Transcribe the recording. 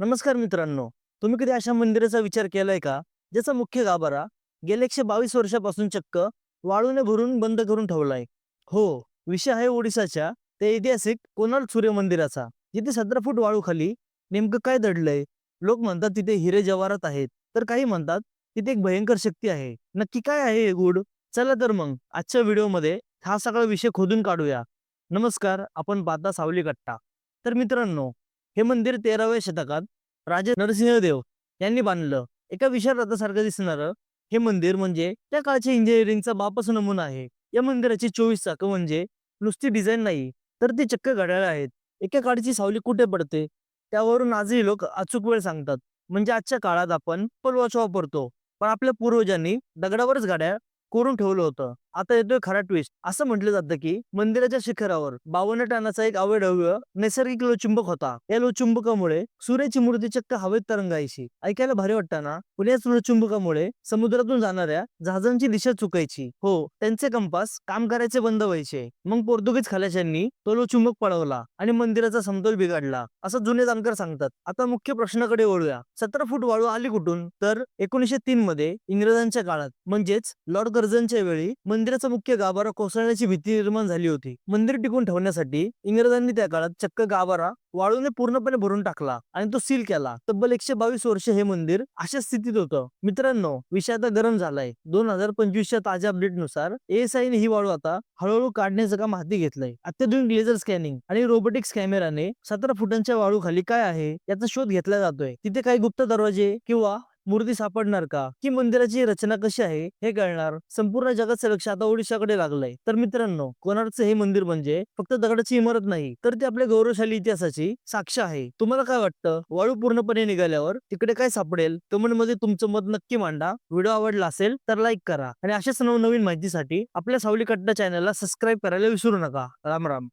नमस्कार मित्रांनो तुम्ही कधी अशा मंदिराचा विचार केलाय का? ज्याचा मुख्य गाभारा गेल्या एकशे बावीस वर्षापासून चक्क वाळूने भरून बंद करून ठेवलाय. हो विषय आहे ओडिसाच्या त्या ऐतिहासिक कोणार्क सूर्य मंदिराचा. जिथे सतरा फूट वाळू खाली नेमकं काय दडलंय लोक म्हणतात तिथे हिरे जवारात आहेत. तर काही म्हणतात तिथे एक भयंकर शक्ती आहे. नक्की काय आहे हे गुड चला तर मग आजच्या व्हिडिओमध्ये हा सगळा विषय खोदून काढूया. नमस्कार आपण पाहता सावली कट्टा तर मित्रांनो हे मंदिर तेराव्या शतकात राजे नरसिंहदेव यांनी बांधलं. एका विशाल रथासारखं दिसणारं हे मंदिर म्हणजे त्या काळच्या इंजिनिअरिंगचा बापच नमुना आहे. या मंदिराची चोवीस चाकं म्हणजे नुसती डिझाईन नाही तर ती चक्क घड्याळ आहेत. एका काळची सावली कुठे पडते? त्यावरून आजही लोक अचूक वेळ सांगतात. म्हणजे आजच्या काळात आपण वॉच वापरतो. पण आपल्या पूर्वजांनी दगडावरच गाड्या कोरून ठेवलं होतं. आता येतोय खरा ट्विस्ट असं म्हटलं जातं की मंदिराच्या शिखरावर बावन्न टनाचा एक अवैधव्य नैसर्गिक लोचुंबक होता. या लोचुंबकामुळे सूर्याची मूर्ती चक्क हवेत तरंगायची. ऐकायला भारी वाटताना पुण्याच लोचुंबकामुळे समुद्रातून जाणाऱ्या जहाजांची दिशा चुकायची. हो त्यांचे कंपास काम करायचे बंद व्हायचे. मग पोर्तुगीज खलाशांनी तो लोचुंबक पळवला आणि मंदिराचा समतोल बिघडला. असं जुने जाणकार सांगतात. आता मुख्य प्रश्नाकडे वळूया. सतरा फूट वाळू आली कुठून? तर एकोणीशे तीन मध्ये इंग्रजांच्या काळात. म्हणजेच लॉर्ड कर्जनच्या वेळी मंदिराचा मुख्य गाभारा कोसळण्याची भीती निर्माण झाली होती. मंदिर टिकून ठेवण्यासाठी इंग्रजांनी त्या काळात चक्क गाभारा वाळूने पूर्णपणे भरून टाकला आणि तो सील केला. तब्बल एकशे बावीस वर्ष हे मंदिर अशा स्थितीत होतं. मित्रांनो विषय आता गरम झालाय. दोन हजार पंचवीसच्या ताज्या अपडेटनुसार एएसआयने ही वाळू आता हळूहळू काढण्याचं काम हाती घेतलंय. अत्याधुनिक लेझर स्कॅनिंग आणि रोबोटिक्स कॅमेराने सतरा फुटांच्या वाळू खाली काय आहे याचा शोध घेतला जातोय. तिथे काही गुप्त दरवाजे किंवा मूर्ती सापडणार का? की मंदिराची रचना कशी आहे हे कळणार. संपूर्ण जगाचं लक्ष आता ओडिशाकडे लागलंय. तर मित्रांनो कोणार्कचं हे मंदिर म्हणजे फक्त दगडाची इमारत नाही तर ते आपल्या गौरवशाली इतिहासाची साक्ष आहे. तुम्हाला काय वाटतं? वाळू पूर्णपणे निघाल्यावर तिकडे काय सापडेल? कमेंटमध्ये तुमचं मत नक्की मांडा. व्हिडिओ आवडला असेल तर लाईक करा. आणि अशाच नवनवीन माहितीसाठी आपल्या सावली कट्टा चॅनलला सबस्क्राईब करायला विसरू नका. राम राम.